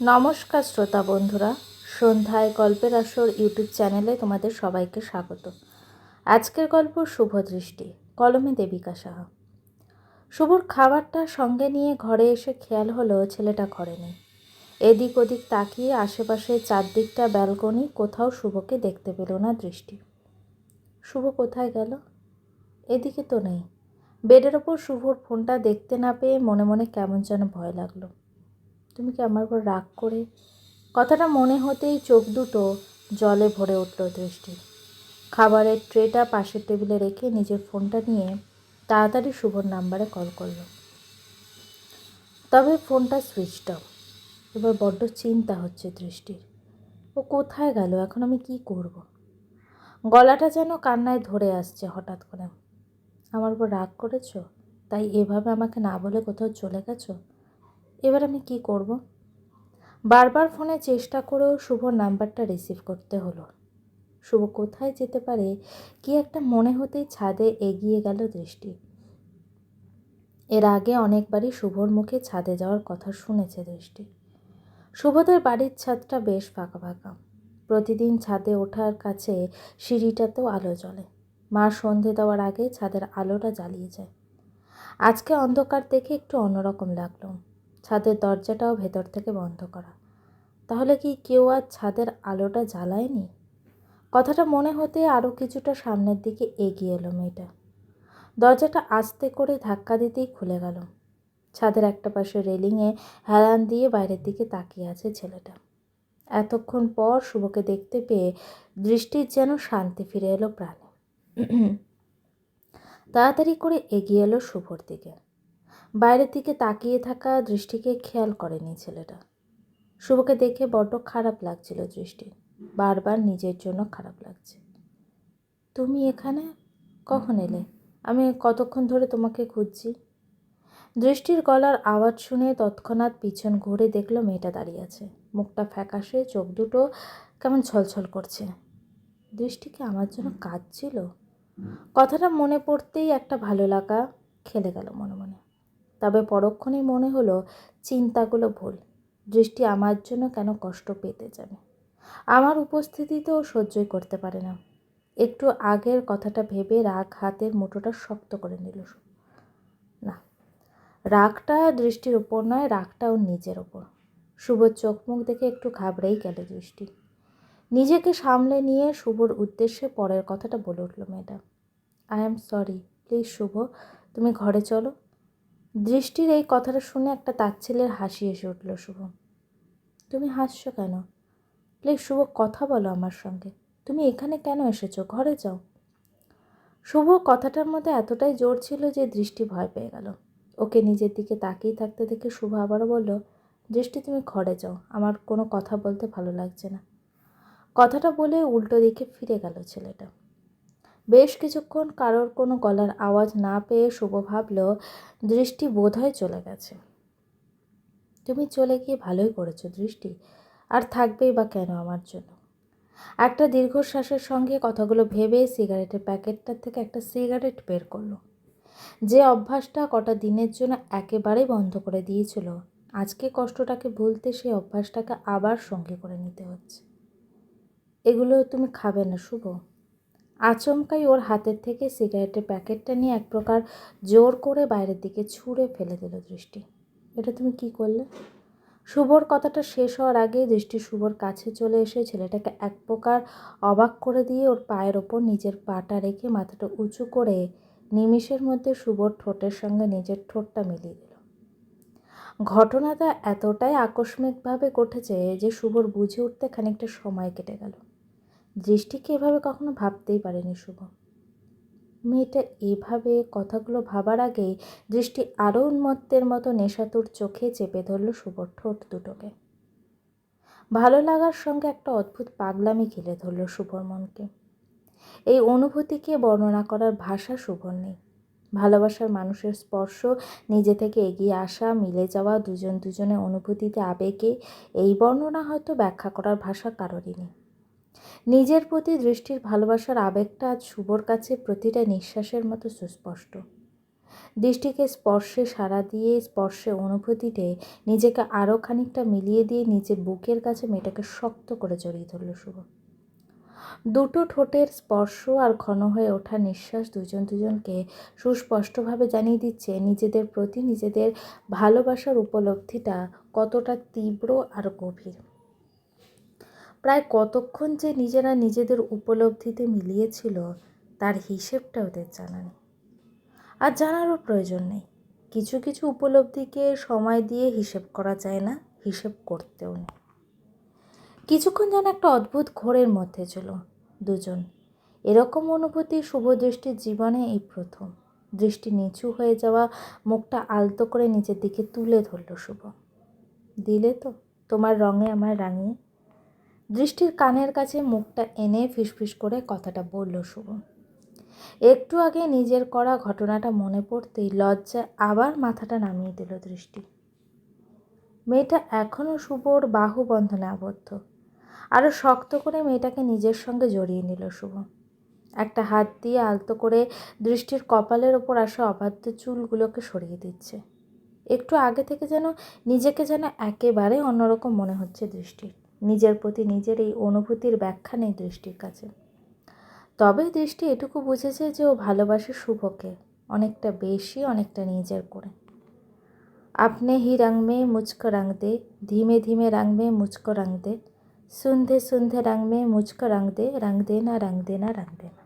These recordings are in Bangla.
নমস্কার শ্রোতা বন্ধুরা, সন্ধ্যায় গল্পের আসর ইউটিউব চ্যানেলে তোমাদের সবাইকে স্বাগত। আজকের গল্প শুভ দৃষ্টি কলমে দেবিকা সাহা। শুভর খাবারটা সঙ্গে নিয়ে ঘরে এসে খেয়াল হলো ছেলেটা ঘরে নেই। এদিক ওদিক তাকিয়ে আশেপাশে চারদিকটা ব্যালকনি কোথাও শুভকে দেখতে পেল না দৃষ্টি। শুভ কোথায় গেল? এদিকে তো নেই। বেডের ওপর শুভর ফোনটা দেখতে না পেয়ে মনে মনে কেমন যেন ভয় লাগল। তুমি কি আমার উপর রাগ করে? কথাটা মনে হতেই চোখ দুটো জলে ভরে উঠল দৃষ্টি খাবারের ট্রেটা পাশের টেবিলে রেখে নিজের ফোনটা নিয়ে তাড়াতাড়ি শুভর নাম্বারে কল করল। তবে ফোনটা সুইচড অফ এবার বড্ড চিন্তা হচ্ছে দৃষ্টির। ও কোথায় গেল? এখন আমি কি করব। গলাটা যেন কান্নায় ধরে আসছে হঠাৎ করে। আমার উপর রাগ করেছ? তাই এভাবে আমাকে না বলে কোথাও চলে গেছো? এবার আমি কি করব? বারবার ফোনে চেষ্টা করেও শুভ নাম্বারটা রিসিভ করতে হলো। শুভ কোথায় যেতে পারে কি একটা মনে হতেই ছাদে এগিয়ে গেল দৃষ্টি। এর আগে অনেকবারই শুভর মুখে ছাদে যাওয়ার কথা শুনেছে দৃষ্টি। শুভদের বাড়ির ছাদটা বেশ ফাঁকা ফাঁকা। প্রতিদিন ছাদে ওঠার কাছে সিঁড়িটাতেও আলো জ্বলে। মা সন্ধে দেওয়ার আগে ছাদের আলোটা জ্বালিয়ে যায়। আজকে অন্ধকার দেখে একটু অন্যরকম লাগল। ছাদের দরজাটাও ভেতর থেকে বন্ধ করা। তাহলে কি কেউ আর ছাদের আলোটা জ্বালায়নি? কথাটা মনে হতে আরও কিছুটা সামনের দিকে এগিয়ে এলো মেয়েটা। দরজাটা আস্তে করে ধাক্কা দিতেই খুলে গেল। ছাদের একটা পাশে রেলিংয়ে হেলান দিয়ে বাইরের দিকে তাকিয়ে আছে ছেলেটা। এতক্ষণ পর শুভকে দেখতে পেয়ে দৃষ্টির যেন শান্তি ফিরে এলো প্রাণে। তাড়াতাড়ি করে এগিয়ে এলো শুভর দিকে। বাইরের দিকে তাকিয়ে থাকা দৃষ্টিকে খেয়াল করেনি ছেলেটা। শুভকে দেখে বড্ড খারাপ লাগছিল দৃষ্টি। বারবার নিজের জন্য খারাপ লাগছে। তুমি এখানে? কখন এলে? আমি কতক্ষণ ধরে তোমাকে খুঁজছি? দৃষ্টির গলার আওয়াজ শুনে তৎক্ষণাৎ পিছন ঘুরে দেখল মেয়েটা দাঁড়িয়ে আছে। মুখটা ফ্যাকাশে, চোখ দুটো কেমন ছলছল করছে। দৃষ্টিকে আমার জন্য কাজ ছিল কথাটা মনে পড়তেই একটা ভালো লাগা খেলে গেল মনে মনে। তবে পরক্ষণেই মনে হলো চিন্তাগুলো ভুল। দৃষ্টি আমার জন্য কেন কষ্ট পেতে যাবে আমার উপস্থিতিতেও সহ্যই করতে পারে না। একটু আগের কথাটা ভেবে রাগ হাতের মুঠোটা শক্ত করে নিল না, রাগটা দৃষ্টির ওপর নয় রাগটা ওর নিজের ওপর শুভর চোখ মুখ দেখে একটু ঘাবড়েই গেল দৃষ্টি। নিজেকে সামলে নিয়ে শুভর উদ্দেশ্যে পরের কথাটা বলে উঠল মেয়েটা। I am sorry please Shubho, তুমি ঘরে চলো। দৃষ্টির এই কথাটা শুনে একটা তাচ্ছিলের হাসি এসে উঠল, শুভ। তুমি হাসছো কেন? প্লিজ শুভ, কথা বলো আমার সঙ্গে। তুমি এখানে কেন এসেছ? ঘরে যাও। শুভ, কথাটার মধ্যে এতটাই জোর ছিল যে দৃষ্টি ভয় পেয়ে গেল। ওকে নিজের দিকে তাকিয়ে থাকতে দেখে শুভ আবারও বলল, দৃষ্টি, তুমি ঘরে যাও। আমার কোনো কথা বলতে ভালো লাগছে না। কথাটা বলে উল্টো দিকে ফিরে গেল ছেলেটা। বেশ কিছুক্ষণ কারোর কোনো গলার আওয়াজ না পেয়ে শুভ ভাবল, দৃষ্টি বোধহয় চলে গেছে। তুমি চলে গিয়ে ভালোই করেছ দৃষ্টি। আর থাকবেই বা কেন আমার জন্য? একটা দীর্ঘশ্বাসের সঙ্গে কথাগুলো ভেবে সিগারেটের প্যাকেটটার থেকে একটা সিগারেট বের করল। যে অভ্যাসটা কটা দিনের জন্য একেবারেই বন্ধ করে দিয়েছিল, আজকে কষ্টটাকে ভুলতে সেই অভ্যাসটাকে আবার সঙ্গে করে নিতে হচ্ছে। এগুলো তুমি খাবে না, শুভ। আচমকাই ওর হাতের থেকে সিগারেটের প্যাকেটটা নিয়ে এক প্রকার জোর করে বাইরের দিকে ছুঁড়ে ফেলে দিল দৃষ্টি। এটা তুমি কি করলে? শুভর কথাটা শেষ হওয়ার আগে দৃষ্টি শুভর কাছে চলে এসে ছেলেটাকে এক প্রকার অবাক করে দিয়ে ওর পায়ের ওপর নিজের পাটা রেখে মাথাটা উঁচু করে নিমিষের মধ্যে শুভর ঠোঁটের সঙ্গে নিজের ঠোঁটটা মিলিয়ে দিল। ঘটনাটা এতটাই আকস্মিকভাবে ঘটেছে যে শুভর বুঝে উঠতে খানিকটা সময় কেটে গেল। দৃষ্টিকে এভাবে কখনো ভাবতেই পারেনি শুভ। মেয়েটা এভাবে কথাগুলো ভাবার আগেই দৃষ্টি আরও উন্মত্তের মতো নেশাতুর চোখে চেপে ধরল শুভর ঠোঁট দুটোকে। ভালো লাগার সঙ্গে একটা অদ্ভুত পাগলামি ঘিরে ধরল শুভর মনকে। এই অনুভূতিকে বর্ণনা করার ভাষা শুভর নেই। ভালোবাসার মানুষের স্পর্শ, নিজে থেকে এগিয়ে আসা, মিলে যাওয়া দুজন দুজনের অনুভূতিতে আবেগে, এই বর্ণনা হয়তো ব্যাখ্যা করার ভাষা কারোরই নেই। নিজের প্রতি দৃষ্টির ভালোবাসার আবেগটা আজ শুভর কাছে প্রতিটা নিঃশ্বাসের মতো সুস্পষ্ট। দৃষ্টিকে স্পর্শে সাড়া দিয়ে, স্পর্শে অনুভূতিতে নিজেকে আরও খানিকটা মিলিয়ে দিয়ে নিজের বুকের কাছে মেয়েটাকে শক্ত করে জড়িয়ে ধরল শুভ। দুটো ঠোঁটের স্পর্শ আর ঘন হয়ে ওঠা নিঃশ্বাস দুজন দুজনকে সুস্পষ্টভাবে জানিয়ে দিচ্ছে নিজেদের প্রতি নিজেদের ভালোবাসার উপলব্ধিটা কতটা তীব্র আর গভীর। প্রায় কতক্ষণ যে নিজেরা নিজেদের উপলব্ধিতে মিলিয়েছিল, তার হিসেবটা ওদের জানা নেই। আর জানারও প্রয়োজন নেই। কিছু কিছু উপলব্ধিকে সময় দিয়ে হিসেব করা যায় না, হিসেব করতেও নেই। কিছুক্ষণ যেন একটা অদ্ভুত ঘোরের মধ্যে ছিল দুজন। এরকম অনুভূতি শুভ দৃষ্টির জীবনে এই প্রথম। দৃষ্টি নিচু হয়ে যাওয়া মুখটা আলতো করে নিচের দিকে তুলে ধরল শুভ। দিলে তো, তোমার রঙে আমার রাঙিয়ে দৃষ্টির কানের কাছে মুখটা এনে ফিসফিস করে কথাটা বলল শুভ একটু আগে নিজের করা ঘটনাটা মনে পড়তেই লজ্জায় আবার মাথাটা নামিয়ে দিল দৃষ্টি। মেয়েটা এখনও শুভর বাহু বন্ধনে আবদ্ধ। আরও শক্ত করে মেয়েটাকে নিজের সঙ্গে জড়িয়ে নিল শুভ একটা হাত দিয়ে আলতো করে দৃষ্টির কপালের ওপর আসা অবাধ্য চুলগুলোকে সরিয়ে দিচ্ছে। একটু আগে থেকে যেন নিজেকে যেন একেবারে অন্যরকম মনে হচ্ছে দৃষ্টির। নিজের প্রতি নিজের এই অনুভূতির ব্যাখ্যা নেই দৃষ্টির কাছে। তবে দৃষ্টি এটুকু বুঝেছে যে ও ভালোবাসে শুভকে, অনেকটা বেশি, অনেকটা নিজের করে। আপনি হি রং মুচকো রং দে ধীমে ধীমে রং মুচকো রং দে সন্ধে সন্ধে রং মুচকো রং দে রং দে না রং দে না রং দে না।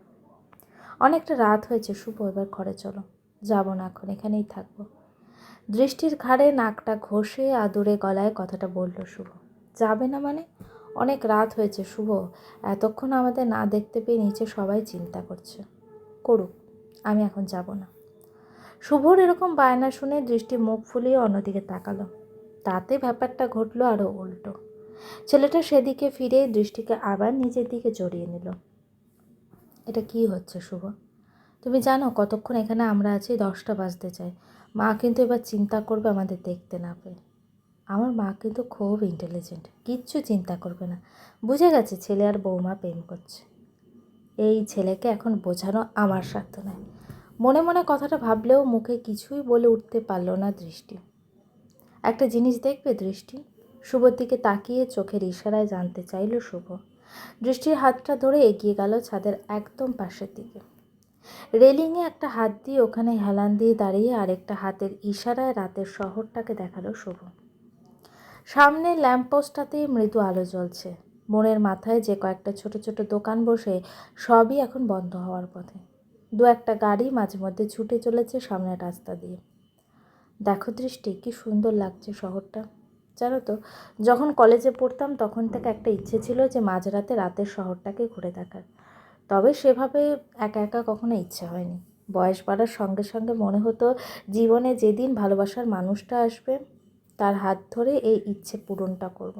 অনেকটা রাত হয়েছে শুভ, এবার ঘরে চলো। যাব না এখন, এখানেই থাকব। দৃষ্টির ঘাড়ে নাকটা ঘষে আদুরে গলায় কথাটা বলল শুভ। যাবে না মানে? অনেক রাত হয়েছে, শুভ। এতক্ষণ আমাদের না দেখতে পেয়ে নিচে সবাই চিন্তা করছে। করুক, আমি এখন যাব না। শুভর এরকম বায়না শুনে দৃষ্টি মুখ ফুলিয়ে অন্যদিকে তাকালো। তাতে ব্যাপারটা ঘটলো আরও উল্টো। ছেলেটা সেদিকে ফিরে দৃষ্টিকে আবার নিজের দিকে জড়িয়ে নিল। এটা কি হচ্ছে, শুভ? তুমি জানো কতক্ষণ এখানে আমরা আছি? দশটা বাজতে চাই মা কিন্তু এবার চিন্তা করবে আমাদের দেখতে না পেয়ে। আমার মা কিন্তু খুব ইন্টেলিজেন্ট কিচ্ছু চিন্তা করবে না। বুঝে গেছে ছেলে আর বৌমা প্রেম করছে। এই ছেলেকে এখন বোঝানো আমার স্বার্থ নয়। মনে মনে কথাটা ভাবলেও মুখে কিছুই বলে উঠতে পারল না দৃষ্টি। একটা জিনিস দেখবে দৃষ্টি? শুভর দিকে তাকিয়ে চোখের ইশারায় জানতে চাইল শুভ। দৃষ্টির হাতটা ধরে এগিয়ে গেল ছাদের একদম পাশের দিকে। রেলিংয়ে একটা হাত দিয়ে ওখানে হেলান দিয়ে দাঁড়িয়ে আরেকটা হাতের ইশারায় রাতের শহরটাকে দেখাল শুভ। সামনে ল্যাম্পপোস্টটাতেই মৃদু আলো জ্বলছে। মোড়ের মাথায় যে কয়েকটা ছোট ছোট দোকান বসে সবই এখন বন্ধ হওয়ার পথে। দু একটা গাড়ি মাঝে মধ্যে ছুটে চলেছে সামনের রাস্তা দিয়ে। দেখো দৃষ্টি, কি সুন্দর লাগছে শহরটা। জানো তো, যখন কলেজে পড়তাম তখন থেকে একটা ইচ্ছে ছিল যে মাঝরাতে রাতের শহরটাকে ঘুরে দেখার। তবে সেভাবে একা একা কখনো ইচ্ছে হয়নি। বয়স বাড়ার সঙ্গে সঙ্গে মনে হতো জীবনে যেদিন ভালোবাসার মানুষটা আসবে তার হাত ধরে এই ইচ্ছে পূরণটা করব।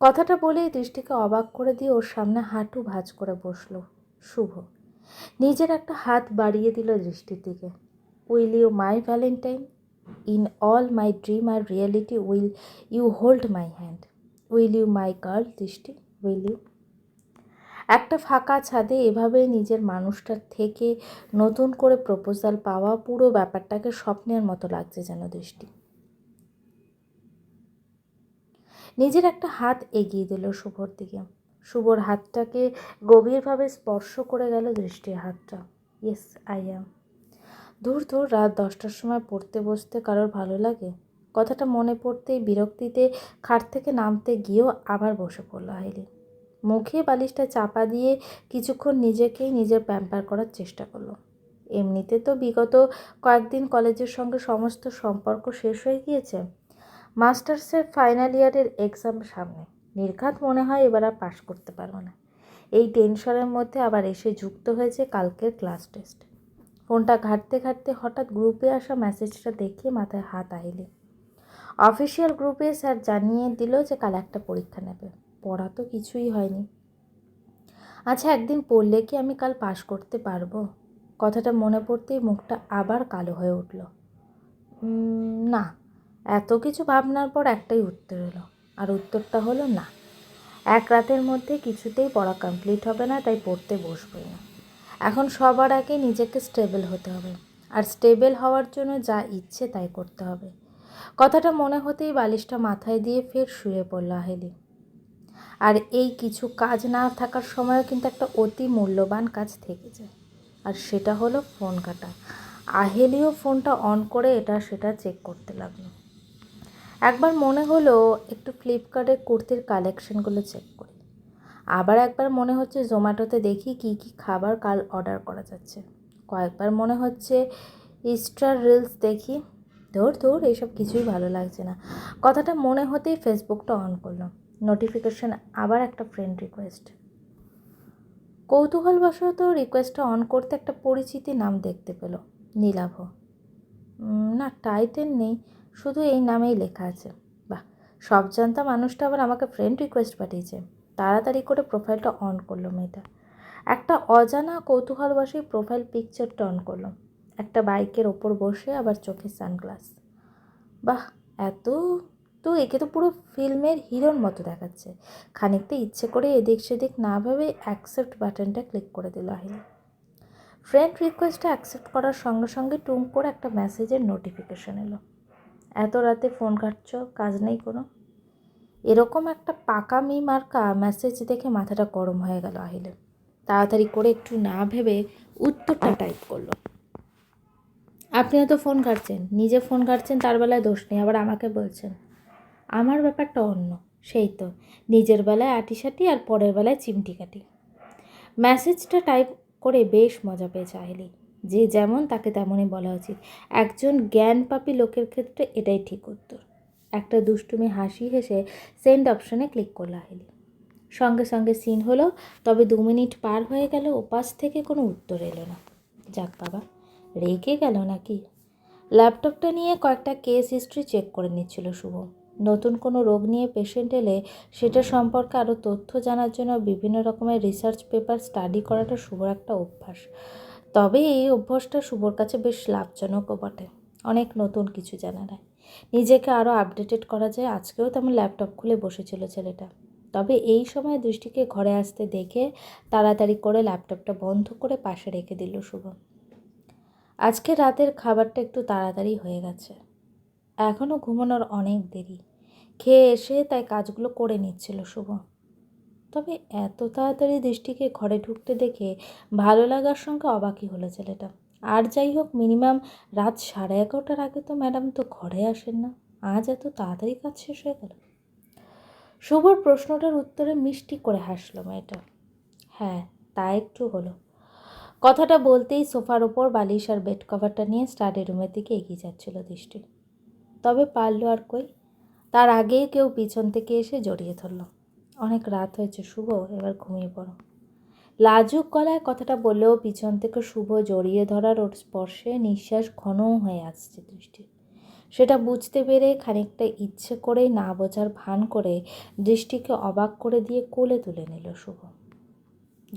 কথাটা বলেই দৃষ্টিকে অবাক করে দিয়ে ওর সামনে হাঁটু ভাঁজ করে বসল। শুভ। নিজের একটা হাত বাড়িয়ে দিল দৃষ্টির দিকে। Will you my valentine? In all my dream or reality will you hold my hand. Will you my girl? Drishti, will you. একটা ফাঁকা ছাদে এভাবে নিজের মানুষটার থেকে নতুন করে প্রপোজাল পাওয়া পুরো ব্যাপারটাকে স্বপ্নের মতো লাগছে যেন দৃষ্টি। নিজের একটা হাত এগিয়ে দিল শুভর দিকে। শুভর হাতটাকে গভীরভাবে স্পর্শ করে গেল দৃষ্টির হাতটা। Yes, I am. দূর দূর রাত দশটার সময় পড়তে বসতে কারোর ভালো লাগে? কথাটা মনে পড়তেই বিরক্তিতে খাট থেকে নামতে গিয়েও আবার বসে পড়ল হাইলি। মুখে বালিশটা চাপা দিয়ে কিছুক্ষণ নিজেকেই নিজের প্যাম্পার করার চেষ্টা করল। এমনিতে তো বিগত কয়েকদিন কলেজের সঙ্গে সমস্ত সম্পর্ক শেষ হয়ে গিয়েছে। মাস্টার্সের ফাইনাল ইয়ারের এক্সাম সামনে। নির্ঘাত মনে হয় এবার আর পাশ করতে পারব না। এই টেনশনের মধ্যে আবার এসে যুক্ত হয়েছে কালকের ক্লাস টেস্ট। ফোনটা ঘাটতে ঘাটতে হঠাৎ গ্রুপে আসা মেসেজটা দেখে মাথায় হাত আইলে অফিসিয়াল গ্রুপে স্যার জানিয়ে দিল যে কাল একটা পরীক্ষা নেবে। পড়া তো কিছুই হয়নি। আচ্ছা একদিন পড়লে কি আমি কাল পাশ করতে পারব? কথাটা মনে পড়তেই মুখটা আবার কালো হয়ে উঠল। না। এত কিছু ভাবনার পর একটাই উত্তর এলো, আর উত্তরটা হলো না। এক রাতের মধ্যে কিছুতেই পড়া কমপ্লিট হবে না, তাই পড়তে বসবই না। এখন সবার আগে নিজেকে স্টেবল হতে হবে, আর স্টেবল হওয়ার জন্য যা ইচ্ছে তাই করতে হবে। কথাটা মনে হতেই বালিশটা মাথায় দিয়ে ফের শুয়ে পড়ল আহেলি। আর এই কিছু কাজ না থাকার সময়ও কিন্তু একটা অতি মূল্যবান কাজ থেকে যায়, আর সেটা হলো ফোন কাটা। আহেলিও ফোনটা অন করে এটা সেটা চেক করতে লাগল। একবার মনে হলো একটু ফ্লিপকার্টের কুর্তির কালেকশনগুলো চেক করি। আবার একবার মনে হচ্ছে জোম্যাটোতে দেখি কি কি খাবার কাল অর্ডার করা যাচ্ছে। কয়েকবার মনে হচ্ছে ইস্টার রিলস দেখি। ধর ধর এইসব কিছুই ভালো লাগছে না। কথাটা মনে হতেই ফেসবুকটা অন করলাম নোটিফিকেশন আবার একটা ফ্রেন্ড রিকোয়েস্ট কৌতূহলবশত রিকোয়েস্টটা অন করতে একটা পরিচিতি নাম দেখতে পেল। নীলাভ। না টাইটেল নেই। শুধু এই নামেই লেখা আছে। বাহ সব জানতা মানুষটা আবার আমাকে ফ্রেন্ড রিকোয়েস্ট পাঠিয়েছে। তাড়াতাড়ি করে প্রোফাইলটা অন করল মেয়েটা। একটা অজানা কৌতূহলবশী প্রোফাইল পিকচারটা অন করল। একটা বাইকের ওপর বসে আবার চোখে সানগ্লাস বাহ, এত তো একে তো পুরো ফিল্মের হিরোর মতো দেখাচ্ছে। খানিকটা ইচ্ছে করে এদিক সেদিক না ভেবে অ্যাকসেপ্ট বাটনটা ক্লিক করে দিল আহিল। ফ্রেন্ড রিকোয়েস্টটা অ্যাকসেপ্ট করার সঙ্গে সঙ্গে টুম করে একটা মেসেজের নোটিফিকেশন এলো। এত রাতে ফোন ঘাটছ, কাজ নেই কোনো? এরকম একটা পাকা মি মার্কা মেসেজ দেখে মাথাটা গরম হয়ে গেল আহিলের। তাড়াতাড়ি করে একটু না ভেবে উত্তরটা টাইপ করল। আপনি তো ফোন ঘাটছেন, নিজে ফোন ঘাটছেন, তার বেলায় দোষ নেই, আবার আমাকে বলছেন। আমার ব্যাপারটা অন্য, সেই তো, নিজের বেলায় আটিসাটি আর পরের বেলায় চিমটি কাটি মেসেজটা টাইপ করে বেশ মজা পেয়েছে আহিলি। যে যেমন তাকে তেমনই বলা উচিত। একজন জ্ঞানপাপী লোকের ক্ষেত্রে এটাই ঠিক উত্তর। একটা দুষ্টুমি হাসি হেসে সেন্ড অপশনে ক্লিক করল আহিলি। সঙ্গে সঙ্গে সিন হলো, তবে দু মিনিট পার হয়ে গেল, ওপাশ থেকে কোনো উত্তর এলো না। যাক বাবা, রেগে গেল নাকি? ল্যাপটপটা নিয়ে কয়েকটা কেস হিস্ট্রি চেক করে নিচ্ছিল শুভ। নতুন কোনো রোগ নিয়ে পেশেন্ট এলে সেটা সম্পর্কে আরও তথ্য জানার জন্য বিভিন্ন রকমের রিসার্চ পেপার স্টাডি করাটা শুভর একটা অভ্যাস। তবে এই অভ্যাসটা শুভর কাছে বেশ লাভজনকও বটে। অনেক নতুন কিছু জানা যায়। নিজেকে আরও আপডেটেড করা যায়। আজকেও তেমন ল্যাপটপ খুলে বসেছিল ছেলেটা। তবে এই সময় দৃষ্টিকে ঘরে আসতে দেখে তাড়াতাড়ি করে ল্যাপটপটা বন্ধ করে পাশে রেখে দিল শুভ। আজকে রাতের খাবারটা একটু তাড়াতাড়ি হয়ে গেছে। এখনও ঘুমানোর অনেক দেরি। খেয়ে এসে তাই কাজগুলো করে নিচ্ছিল শুভ। তবে এত তাড়াতাড়ি দৃষ্টিকে ঘরে ঢুকতে দেখে ভালো লাগার সঙ্গে অবাকই হলো ছেলেটা। আর যাই হোক, মিনিমাম রাত সাড়ে এগারোটার আগে তো ম্যাডাম তো ঘরে আসেন না। আজ এত তাড়াতাড়ি কাজ শেষ হয়ে গেল। শুভর প্রশ্নটার উত্তরে মিষ্টি করে হাসলো মেয়েটা। হ্যাঁ তা একটু হলো। কথাটা বলতেই সোফার ওপর বালিশ আর বেড কভারটা নিয়ে স্টাডি রুমের দিকে এগিয়ে যাচ্ছিল দৃষ্টি। তবে পারল আর কই? তার আগেই কেউ পিছন থেকে এসে জড়িয়ে ধরলো। অনেক রাত হয়েছে, শুভ? এবার ঘুমিয়ে পড়ো। লাজুক গলায় কথাটা বললেও পিছন থেকে শুভ জড়িয়ে ধরার ওর স্পর্শে নিঃশ্বাস ঘন হয়ে আসছে দৃষ্টি সেটা বুঝতে পেরে খানিকটা ইচ্ছে করেই না বোঝার ভান করে দৃষ্টিকে অবাক করে দিয়ে কোলে তুলে নিল শুভ।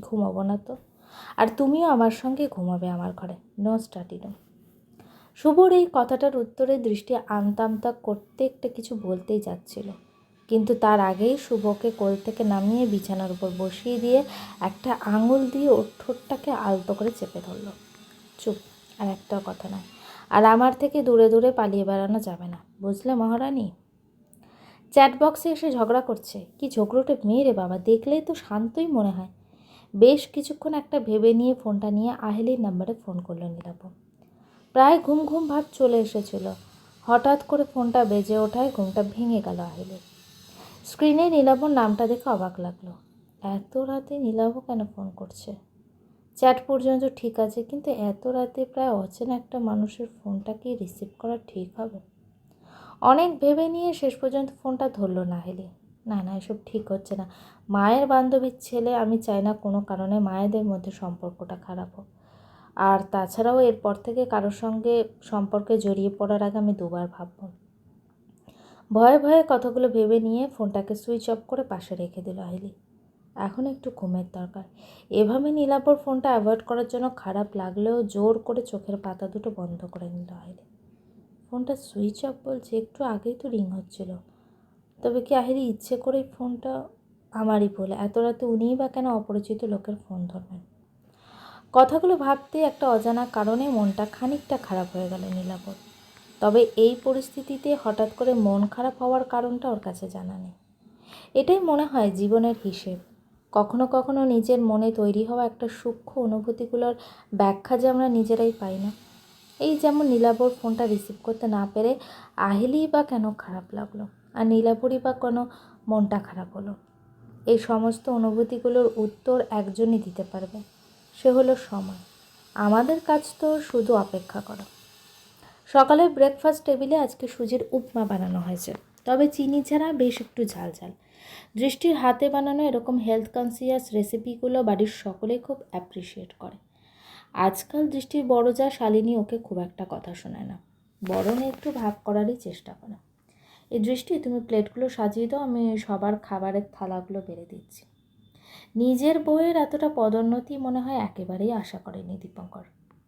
ঘুমাবো না তো? আর তুমিও আমার সঙ্গে ঘুমাবে আমার ঘরে। নো স্টাডি রুম শুভর এই কথাটার উত্তরে দৃষ্টি আমতামতা করতে একটা কিছু বলতেই যাচ্ছিল। কিন্তু তার আগেই শুভকে কোল থেকে নামিয়ে বিছানার উপর বসিয়ে দিয়ে একটা আঙুল দিয়ে ওর ঠোঁটটাকে আলতো করে চেপে ধরলো। চুপ, আর একটাও কথা নয়। আর আমার থেকে দূরে দূরে পালিয়ে বেড়ানো যাবে না, বুঝলে মহারানী? চ্যাট বক্সে এসে ঝগড়া করছে। কি ঝগড়োটে মেয়ে রে বাবা, দেখলেই তো শান্তই মনে হয়। বেশ কিছুক্ষণ একটা ভেবে নিয়ে ফোনটা নিয়ে আহেলির নাম্বারে ফোন করল নীলাপ প্রায় ঘুম ঘুম ভাব চলে এসেছিল। হঠাৎ করে ফোনটা বেজে ওঠায় ঘুমটা ভেঙে গেল আহিলের। স্ক্রিনে নীলাভর নামটা দেখে অবাক লাগল। এত রাতে নীলাভ কেন ফোন করছে? চ্যাট পর্যন্ত ঠিক আছে, কিন্তু এত রাতে প্রায় অচেনা একটা মানুষের ফোনটা কি রিসিভ করা ঠিক হবে? অনেক ভেবে নিয়ে শেষ পর্যন্ত ফোনটা ধরলো না হেলে না না, এসব ঠিক হচ্ছে না। মায়ের বান্ধবীর ছেলে, আমি চাই না কোনো কারণে মায়েদের মধ্যে সম্পর্কটা খারাপ হোক। আর তাছাড়াও এরপর থেকে কারোর সঙ্গে সম্পর্কে জড়িয়ে পড়ার আগে আমি দুবার ভাবব। ভয়ে ভয়ে কথাগুলো ভেবে নিয়ে ফোনটাকে সুইচ অফ করে পাশে রেখে দিল আহিলি এখন একটু ঘুমের দরকার। এভাবে নীলাপর ফোনটা অ্যাভয়েড করার জন্য খারাপ লাগলেও জোর করে চোখের পাতা দুটো বন্ধ করে নিল আহিলি ফোনটা সুইচ অফ বলছে, একটু আগেই তো রিং হচ্ছিল। তবে কি আহিরি ইচ্ছে করেই ফোনটা আমারই বলে? এত রাতে উনিই বা কেন অপরিচিত লোকের ফোন ধরবেন? কথাগুলো ভাবতে একটা অজানা কারণে মনটা খানিকটা খারাপ হয়ে গেল নীলাপর। তবে এই পরিস্থিতিতে হঠাৎ করে মন খারাপ হওয়ার কারণটা ওর কাছে জানা নেই। এটাই মনে হয় জীবনের হিসেব। কখনো কখনো নিজের মনে তৈরি হওয়া একটা সূক্ষ্ম অনুভূতিগুলোর ব্যাখ্যা যে আমরা নিজেরাই পাই না। এই যেমন নীলাবর ফোনটা রিসিভ করতে না পেরে আহেলি বা কেন খারাপ লাগল? আর নীলাপুরি বা কোনো মনটা খারাপ হলো? এই সমস্ত অনুভূতিগুলোর উত্তর একজনই দিতে পারবে। সে হলো সময়। আমাদের কাজ তো শুধু অপেক্ষা করা। সকালের ব্রেকফাস্ট টেবিলে আজকে সুজির উপমা বানানো হয়েছে। তবে চিনি ছাড়া বেশ একটু ঝাল ঝাল। দৃষ্টির হাতে বানানো এরকম হেলথ কনসিয়াস রেসিপিগুলো বাড়ির সকলেই খুব অ্যাপ্রিসিয়েট করে। আজকাল দৃষ্টির বড় যা শালিনী ওকে খুব একটা কথা শোনায় না। বরং একটু ভাগ করারই চেষ্টা করে। এই দৃষ্টি, তুমি প্লেটগুলো সাজিয়ে দাও, আমি সবার খাবারের থালাগুলো বেড়ে দিচ্ছি। নিজের বইয়ের এতটা পদোন্নতি মনে হয় একেবারেই আশা করেনি দীপঙ্কর।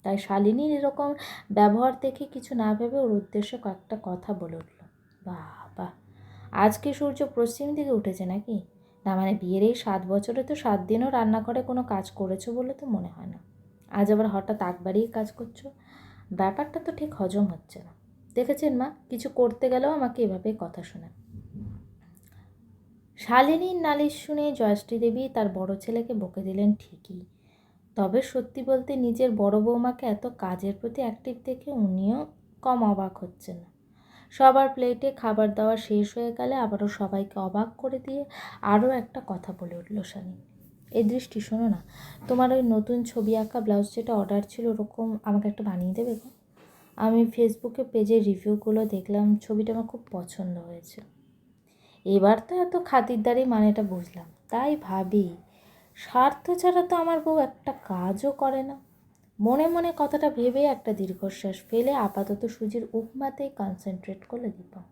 তাই শালিনীর এরকম ব্যবহার দেখে কিছু না ভেবে ওর উদ্দেশ্যে কয়েকটা কথা বলে উঠল। বাহ বাহ আজকে সূর্য পশ্চিম দিকে উঠেছে নাকি? না মানে বিয়ের এই সাত বছরে তো সাত দিনও রান্নাঘরে কোনো কাজ করেছ বলে তো মনে হয় না। আজ আবার হঠাৎ আগ বাড়িয়ে কাজ করছ? ব্যাপারটা তো ঠিক হজম হচ্ছে না। দেখেছেন মা, কিছু করতে গেলেও আমাকে এভাবে কথা শোনায়। শালিনীর নালিশ শুনে জয়শ্রী দেবী তার বড় ছেলেকে বকে দিলেন ঠিকই। তবে সত্যি বলতে নিজের বড় বৌমাকে এত কাজের প্রতি অ্যাক্টিভ দেখে উনিও কম অবাক হচ্ছেন। না সবার প্লেটে খাবার দাওয়া শেষ হয়ে গেলে আবারও সবাইকে অবাক করে দিয়ে আরও একটা কথা বলে উঠল শানি। এই দৃষ্টি শোনো না, তোমার ওই নতুন ছবি আঁকা ব্লাউজ যেটা অর্ডার ছিল ওরকম আমাকে একটা বানিয়ে দেবে গো? আমি ফেসবুকে পেজে রিভিউগুলো দেখলাম, ছবিটা আমার খুব পছন্দ হয়েছে। এবার তো এত খাতিরদারি মানেটা বুঝলাম, তাই ভাবি স্বার্থ ছাড়া তো আমার বউ একটা কাজও করে না। মনে মনে কথাটা ভেবে একটা দীর্ঘশ্বাস ফেলে আপাতত সুজির উপমাতেই কনসেন্ট্রেট করল দীপক।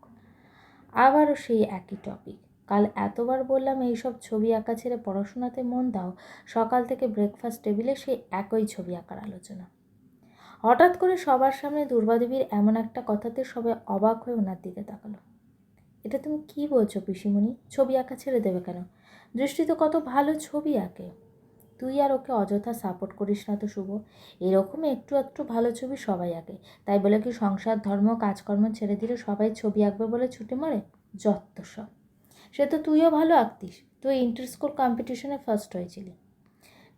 আবারও সেই একই টপিক কাল এতবার বললাম, এইসব ছবি আঁকা ছেড়ে পড়াশোনাতে মন দাও। সকাল থেকে ব্রেকফাস্ট টেবিলে সেই একই ছবি আঁকার আলোচনা। হঠাৎ করে সবার সামনে দুর্বাদেবীর এমন একটা কথাতে সবাই অবাক হয়ে ওনার দিকে তাকালো। এটা তুমি কি বলছো পিসিমণি? ছবি আঁকা ছেড়ে দেবে কেন? দৃষ্টি তো কত ভালো ছবি আঁকে। তুই আর ওকে অযথা সাপোর্ট করিস না তো শুভ। এরকম একটু একটু ভালো ছবি সবাই আঁকে। তাই বলে কি সংসার, ধর্ম, কাজকর্ম ছেড়ে দিলে সবাই ছবি আঁকবে বলে ছুটে মারে? যত্ত সব। সে তো তুইও ভালো আঁকতিস। তুই ইন্টার স্কুল কম্পিটিশনে ফার্স্ট হয়েছিলি।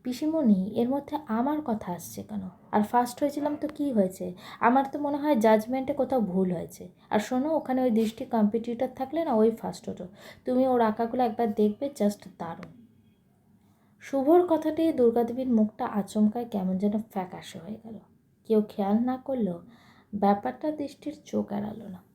পিসিমণি, এর মধ্যে আমার কথা আসছে কেন? আর ফার্স্ট হয়েছিলাম তো কি হয়েছে? আমার তো মনে হয় জাজমেন্টে কোথাও ভুল হয়েছে। আর শোনো, ওখানে ওই দৃষ্টি কম্পিটিটর থাকলে না ওই ফার্স্ট হতো। তুমি ওর আঁকাগুলো একবার দেখবে জাস্ট দারুণ। শুভর কথাটি দুর্গাদেবীর মুখটা আচমকায় কেমন যেন ফ্যাকাশে হয়ে গেল। কেউ খেয়াল না করলেও ব্যাপারটা দৃষ্টির চোখ এড়ালো না।